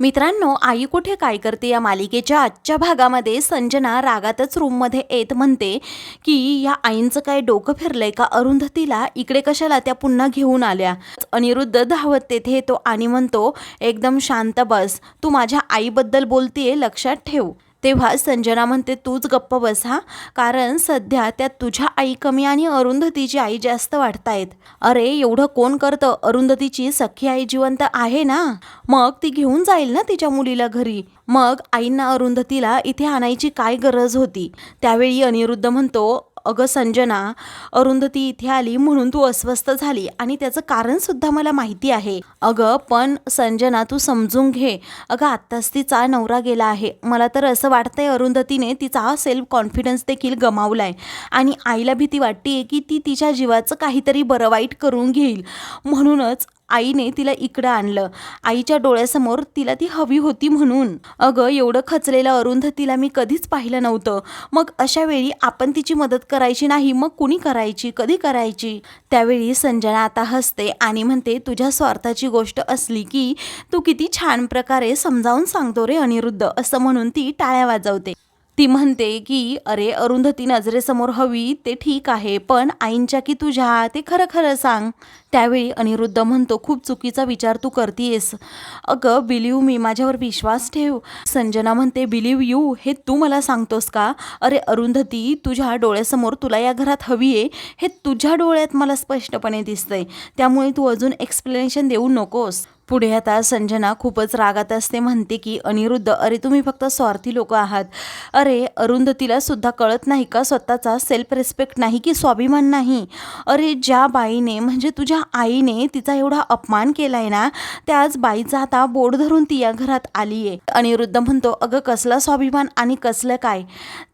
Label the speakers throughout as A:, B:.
A: मित्रांनो आई कुठे काय करते या मालिकेच्या आजच्या भागामध्ये संजना रागातच रूममध्ये येत म्हणते की या आईंचं काय डोकं फिरलंय का? अरुंधतीला इकडे कशाला त्या पुन्हा घेऊन आल्या? अनिरुद्ध धावत तेथे येतो आणि म्हणतो एकदम शांत बस. तू माझ्या आईबद्दल बोलतीये लक्षात ठेव. तेव्हा संजना म्हणते तूच गप्प बसा कारण सध्या त्यात तुझ्या आई कमी आणि अरुंधतीची आई जास्त वाटतायत अरे एवढं कोण करतं? अरुंधतीची सख्खी आई जिवंत आहे ना? मग ती घेऊन जाईल ना तिच्या मुलीला घरी? मग आईंना अरुंधतीला इथे आणायची काय गरज होती? त्यावेळी अनिरुद्ध म्हणतो अगं संजना अरुंधती इथे आली म्हणून तू अस्वस्थ झाली आणि त्याचं कारण सुद्धा मला माहिती आहे. अगं पण संजना तू समजून घे. अगं आत्ताच तिचा नवरा गेला आहे. मला तर असं वाटतंय अरुंधतीने तिचा सेल्फ कॉन्फिडन्स देखील गमावलाय. आणि आईला भीती वाटते की ती तिच्या जीवाचं काहीतरी बरं वाईट करून घेईल. म्हणूनच आईने तिला इकडं आणलं. आईच्या डोळ्यासमोर तिला ती हवी होती म्हणून. अगं एवढं खचलेलं अरुंधतीला मी कधीच पाहिलं नव्हतं. मग अशा वेळी आपण तिची मदत करायची नाही मग कुणी करायची? कधी करायची? त्यावेळी संजना आता हसते आणि म्हणते तुझ्या स्वार्थाची गोष्ट असली की तू किती छान प्रकारे समजावून सांगतो रे अनिरुद्ध असं म्हणून ती टाळ्या वाजवते. ती म्हणते की अरे अरुंधती नजरेसमोर हवी ते ठीक आहे पण आईंच्या की तुझ्या ते खरं खरं सांग. त्यावेळी अनिरुद्ध म्हणतो खूप चुकीचा विचार तू करतीयस. अगं बिलीव मी माझ्यावर विश्वास ठेव. संजना म्हणते बिलीव यू हे तू मला सांगतोस का? अरे अरुंधती तुझ्या डोळ्यासमोर तुला या घरात हवी आहे हे तुझ्या डोळ्यात मला स्पष्टपणे दिसतंय. त्यामुळे तू अजून एक्सप्लेनेशन देऊ नकोस. पुढे आता संजना खूपच रागात असते म्हणते की अनिरुद्ध अरे तुम्ही फक्त स्वार्थी लोक आहात. अरे अरुंधतीला सुद्धा कळत नाही का? स्वतःचा सेल्फ रिस्पेक्ट नाही की स्वाभिमान नाही? अरे ज्या बाईने म्हणजे तुझ्या आईने तिचा एवढा अपमान केला आहे ना त्याच बाईचा आता बोट धरून ती या घरात आली आहे अनिरुद्ध म्हणतो अगं कसला स्वाभिमान आणि कसलं काय?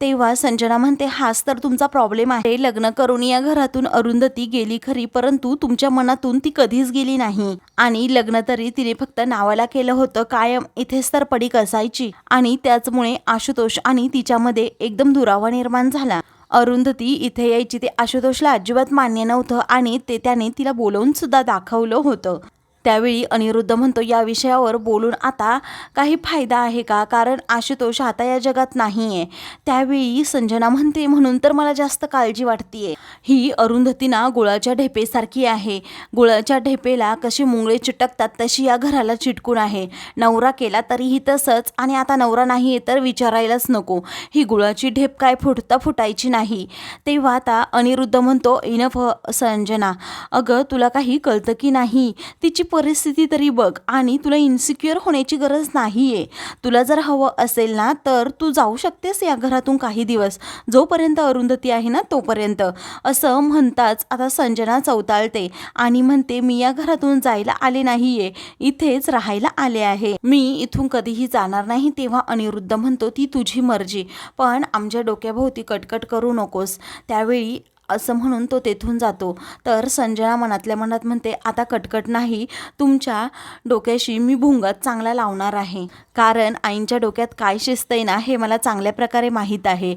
A: तेव्हा संजना म्हणते हाच तर तुमचा प्रॉब्लेम आहे. लग्न करून या घरातून अरुंधती गेली खरी परंतु तुमच्या मनातून ती कधीच गेली नाही. आणि लग्न तरी तिने फक्त नावाला केलं होतं कायम इथेच तर पडीक असायची. आणि त्याचमुळे आशुतोष आणि तिच्यामध्ये एकदम दुरावा निर्माण झाला. अरुंधती इथे यायची ते आशुतोषला अजिबात मान्य नव्हतं आणि ते त्याने तिला बोलवून सुद्धा दाखवलं होतं. त्यावेळी अनिरुद्ध म्हणतो या विषयावर बोलून आता काही फायदा आहे का? कारण आशुतोष आता या जगात नाही आहे त्यावेळी संजना म्हणते म्हणून तर मला जास्त काळजी वाटतीये. ही अरुंधतीना गुळाच्या ढेपेसारखी आहे. गुळाच्या ढेपेला कशी मुंगळे चिटकतात तशी या घराला चिटकून आहे. नवरा केला तरीही तसंच आणि आता नवरा नाही आहे तर विचारायलाच नको. ही गुळाची ढेप काय फुटता फुटायची नाही. तेव्हा आता अनिरुद्ध म्हणतो इनफ संजना अगं तुला काही कळतं की नाही? तिची परिस्थिती तरी बघ. आणि तुला इन्सिक्युअर होण्याची गरज नाही आहे तुला जर हवं असेल ना तर तू जाऊ शकतेस या घरातून काही दिवस. जोपर्यंत अरुंधती आहे ना तोपर्यंत. असं म्हणताच आता संजना चौताळते आणि म्हणते मी या घरातून जायला आले नाही आहे इथेच राहायला आले आहे. मी इथून कधीही जाणार नाही तेव्हा अनिरुद्ध म्हणतो ती तुझी मर्जी. पण आमच्या डोक्याभोवती कटकट करू नकोस. त्यावेळी असं म्हणून तो तेथून जातो. तर संजना मनातल्या मनात म्हणते आता कटकट नाही तुमच्या डोक्याशी मी भुंगत चांगला लावणार आहे. कारण आईंच्या डोक्यात काय शिस्त आहे ना हे मला चांगल्या प्रकारे माहीत आहे.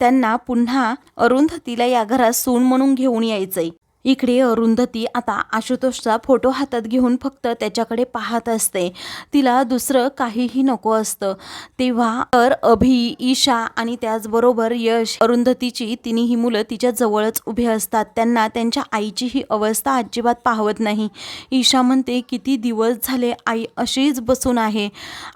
A: त्यांना पुन्हा अरुंधतीला या घरात सून म्हणून घेऊन यायचंय. इकडे अरुंधती आता आशुतोषचा फोटो हातात घेऊन फक्त त्याच्याकडे पाहत असते. तिला दुसरं काहीही नको असतं. तेव्हा तर अभि ईशा आणि त्याचबरोबर यश अरुंधतीची तिन्ही मुलं तिच्या जवळच उभे असतात. त्यांना त्यांच्या आईची ही अवस्था अजिबात पाहवत नाही. ईशा म्हणते किती दिवस झाले आई अशीच बसून आहे.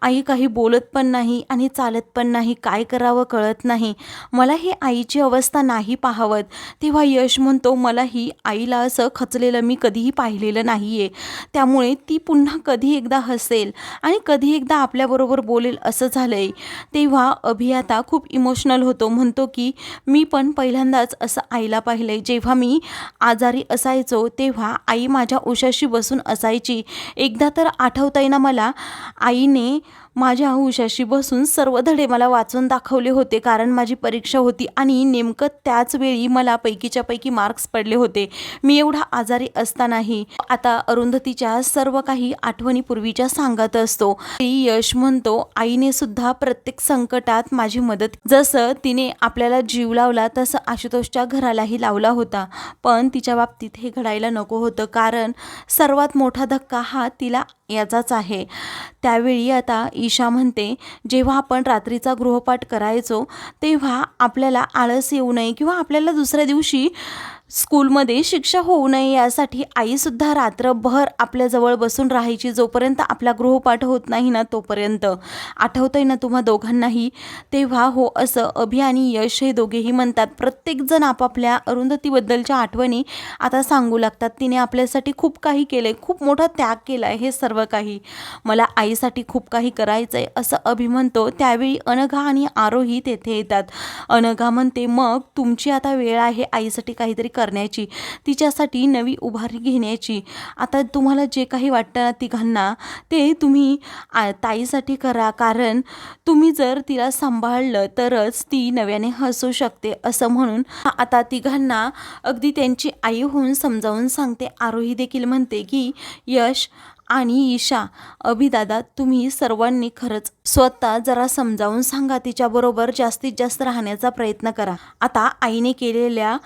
A: आई काही बोलत पण नाही आणि चालत पण नाही. काय करावं कळत नाही. मला ही आईची अवस्था नाही पाहवत. तेव्हा यश म्हणतो मला ही आई आईला असं खचलेलं मी कधीही पाहिलेलं नाही आहे त्यामुळे ती पुन्हा कधी एकदा हसेल आणि कधी एकदा आपल्याबरोबर बोलेल असं झालं आहे तेव्हा अभियाता खूप इमोशनल होतो. म्हणतो की मी पण पहिल्यांदाच असं आईला पाहिलं आहे जेव्हा मी आजारी असायचो तेव्हा आई माझ्या उशाशी बसून असायची. एकदा तर आठवता ना मला आईने माझ्या उशाशी बसून सर्व धडे मला वाचून दाखवले होते. कारण माझी परीक्षा होती आणि नेमकं त्याच वेळी मला पैकीच्या पैकी मार्क्स पडले होते. मी एवढा आजारी असतानाही आता अरुंधतीच्या सर्व काही आठवणीपूर्वीच्या सांगत असतो. यश म्हणतो आईने सुद्धा प्रत्येक संकटात माझी मदत जसं तिने आपल्याला जीव लावला तसं आशुतोषच्या घरालाही लावला होता. पण तिच्या बाबतीत हे घडायला नको होतं. कारण सर्वात मोठा धक्का हा तिला याचाच आहे. त्यावेळी आता ईशा म्हणते जेव्हा आपण रात्रीचा गृहपाठ करायचो तेव्हा आपल्याला आळस येऊ नये किंवा आपल्याला दुसऱ्या दिवशी स्कूलमध्ये शिक्षा होऊ नये यासाठी आईसुद्धा रात्रभर आपल्याजवळ बसून राहायची. जोपर्यंत आपला गृहपाठ होत नाही ना तोपर्यंत. आठवतंय ना तुम्हा दोघांनाही? तेव्हा हो असं अभि आणि यश हे दोघेही म्हणतात. प्रत्येकजण आपापल्या अरुंधतीबद्दलच्या आठवणी आता सांगू लागतात. तिने आपल्यासाठी खूप काही केलं आहे खूप मोठा त्याग केला आहे हे सर्व काही. मला आईसाठी खूप काही करायचं आहे असं अभि म्हणतो. त्यावेळी अनघा आणि आरोही तेथे येतात. अनघा म्हणते मग तुमची आता वेळ आहे आईसाठी काहीतरी करण्याची तिच्यासाठी नवी उभारी घेण्याची. आता तुम्हाला जे काही वाटतं ना तिघांना ते तुम्ही आ- ताईसाठी करा. कारण तुम्ही जर तिला सांभाळलं तरच ती नव्याने हसू शकते असं म्हणून आता तिघांना अगदी त्यांची आई होऊन समजावून सांगते. आरोही देखील म्हणते की यश आणि ईशा अभिदादा तुम्ही सर्वांनी खरंच स्वतः जरा समजावून सांगा तिच्याबरोबर जास्तीत जास्त राहण्याचा प्रयत्न करा. आता आईने केलेल्या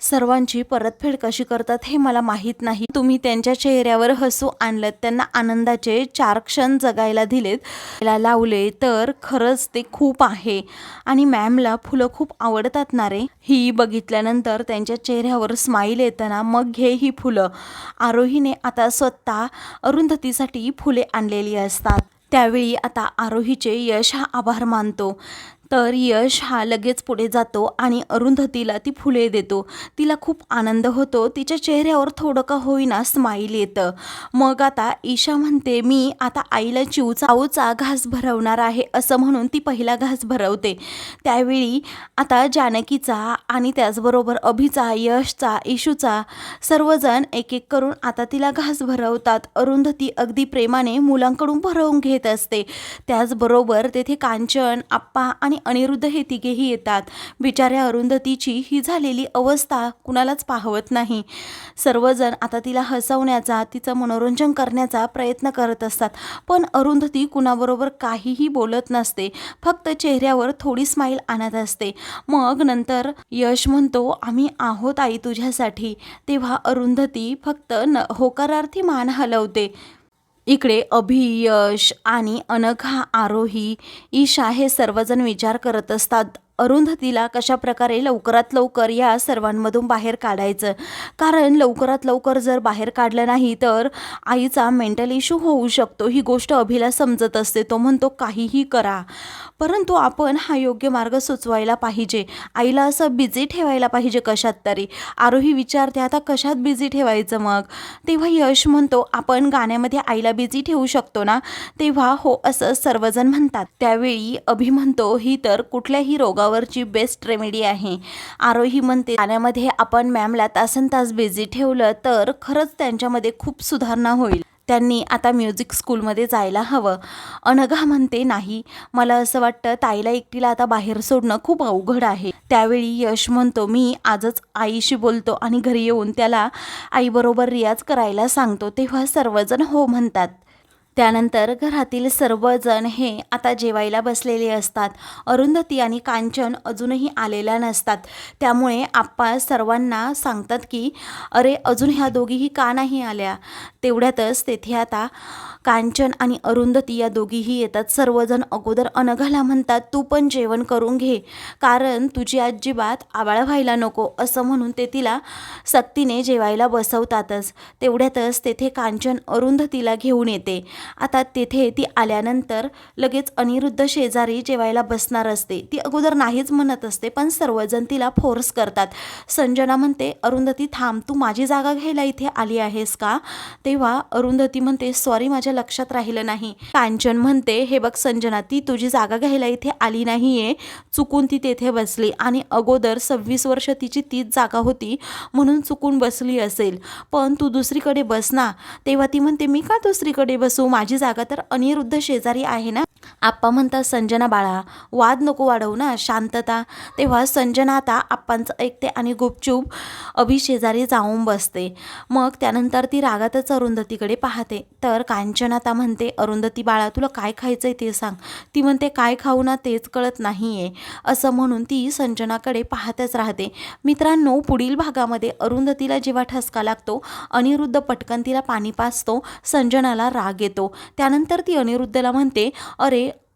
A: सर्वांची परतफेड कशी करतात हे मला माहीत नाही. तुम्ही त्यांच्या चेहऱ्यावर हसू आणलं त्यांना आनंदाचे चार क्षण जगायला दिलेत. त्याला लावले तर खरंच ते खूप आहे. आणि मॅमला फुलं खूप आवडतात ना रे? ही बघितल्यानंतर त्यांच्या चेहऱ्यावर स्माईल येताना मग घे ही फुलं. आरोहीने आता स्वतः अरुंधतीसाठी फुले आणलेली असतात. त्यावेळी आता आरोहीचे यश हा आभार मानतो. तर यश हा लगेच पुढे जातो आणि अरुंधतीला ती फुले देतो. तिला खूप आनंद होतो. तिच्या चेहऱ्यावर थोडं का होईना स्माईल येतं. मग आता ईशा म्हणते मी आता आईला चिवचा घास भरवणार आहे असं म्हणून ती पहिला घास भरवते. त्यावेळी आता जानकीचा आणि त्याचबरोबर अभिचा यशचा इशूचा सर्वजण एक एक करून आता तिला घास भरवतात. अरुंधती अगदी प्रेमाने मुलांकडून भरवून घेत असते. त्याचबरोबर तेथे कांचन आप्पा आणि अनिरुद्ध हे तिघेही येतात. बिचाऱ्या अरुंधतीची ही झालेली अवस्था कुणालाच पाहवत नाही. सर्वजण आता तिला हसवण्याचा तिचं मनोरंजन करण्याचा प्रयत्न करत असतात. पण अरुंधती कुणाबरोबर काहीही बोलत नसते. फक्त चेहऱ्यावर थोडी स्माईल आणत असते. मग नंतर यश म्हणतो आम्ही आहोत आई तुझ्यासाठी. तेव्हा अरुंधती फक्त न होकारार्थी मान हलवते. इकडे अभि यश आणि अनघा आरोही ईशा हे सर्वजण विचार करत असतात. अरुंधतीला कशा प्रकारे लवकरात लवकर या सर्वांमधून बाहेर काढायचं? कारण लवकरात लवकर जर बाहेर काढलं नाही तर आईचा मेंटल इश्यू होऊ शकतो. ही गोष्ट अभिला समजत असते. तो म्हणतो काहीही करा. परंतु आपण हा योग्य मार्ग सुचवायला पाहिजे. आईला असं बिझी ठेवायला पाहिजे कशात तरी. आरोही विचारते आता कशात बिझी ठेवायचं मग? तेव्हा यश म्हणतो आपण गाण्यामध्ये आईला बिझी ठेवू शकतो ना? तेव्हा हो असं सर्वजण म्हणतात. त्यावेळी अभि म्हणतो ही तर कुठल्याही रोगावरची बेस्ट रेमेडी आहे. आरोही म्हणते गाण्यामध्ये आपण मॅमला तासन तास बिझी ठेवलं तर खरंच त्यांच्यामध्ये खूप सुधारणा होईल. त्यांनी आता म्युझिक स्कूलमध्ये जायला हवं. अनघा म्हणते नाही मला असं वाटतं ताईला एकटीला आता बाहेर सोडणं खूप अवघड आहे. त्यावेळी यश म्हणतो मी आजच आईशी बोलतो आणि घरी येऊन त्याला आईबरोबर रियाज करायला सांगतो तेव्हा सर्वजण हो म्हणतात. त्यानंतर घरातील सर्वजण हे आता जेवायला बसलेले असतात. अरुंधती आणि कांचन अजूनही आलेल्या नसतात. त्यामुळे आप्पा सर्वांना सांगतात की अरे अजून ह्या दोघीही का नाही आल्या? तेवढ्यातच तेथे आता कांचन आणि अरुंधती या दोघीही येतात. सर्वजण अगोदर अनघाला म्हणतात तू पण जेवण करून घे कारण तुझी अजिबात आबाळ व्हायला नको असं म्हणून ते तिला सक्तीने जेवायला बसवतातच. तेवढ्यातच तेथे कांचन अरुंधतीला घेऊन येते. आता तेथे ती आल्यानंतर लगेच अनिरुद्ध शेजारी जेवायला बसणार असते. ती अगोदर नाहीच म्हणत असते पण सर्वजण तिला फोर्स करतात. संजना म्हणते अरुंधती थांब तू माझी जागा घ्यायला इथे आली आहेस का? तेव्हा अरुंधती म्हणते सॉरी माझ्या लक्षात राहिलं नाही. कांचन म्हणते हे बघ संजना ती तुझी जागा घ्यायला इथे आली नाहीये. चुकून ती तेथे बसली आणि अगोदर सव्वीस वर्ष तिची तीच जागा होती म्हणून चुकून बसली असेल. पण तू दुसरीकडे बस ना. तेव्हा ती म्हणते मी का दुसरीकडे बसू? माझी जागा तर अनिरुद्ध शेजारी आहे ना? आप्पा म्हणतात संजना बाळा वाद नको वाढवू ना शांतता. तेव्हा संजना आता आप्पांचं ऐकते आणि गुपचूप अभिशेजारी जाऊन बसते. मग त्यानंतर ती रागातच अरुंधतीकडे पाहते. तर कांचन आता म्हणते अरुंधती बाळा तुला काय खायचं आहे ते सांग. ती म्हणते काय खाऊ ना तेच कळत नाही आहे असं म्हणून ती संजनाकडे पाहतच राहते. मित्रांनो पुढील भागामध्ये अरुंधतीला जेव्हा ठसका लागतो अनिरुद्ध पटकन तिला पाणी पाचतो संजनाला राग येतो. त्यानंतर ती अनिरुद्धला म्हणते अरे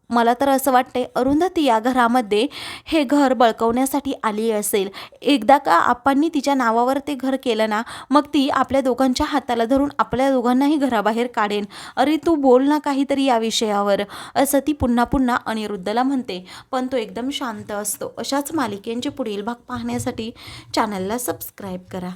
A: मला तर असं वाटते अरुंधती या घरामध्ये हे घर बळकवण्यासाठी आली असेल. एकदा का आपांनी तिच्या नावावर ते घर केलं ना मग ती आपल्या दोघांच्या हाताला धरून आपल्या दोघांनाही घराबाहेर काढेन. अरे तू बोल ना काहीतरी या विषयावर. असं ती पुन्हा पुन्हा अनिरुद्धला म्हणते. पण तो एकदम शांत असतो. अशाच मालिकेंचे पुढील भाग पाहण्यासाठी चॅनलला सबस्क्राईब करा.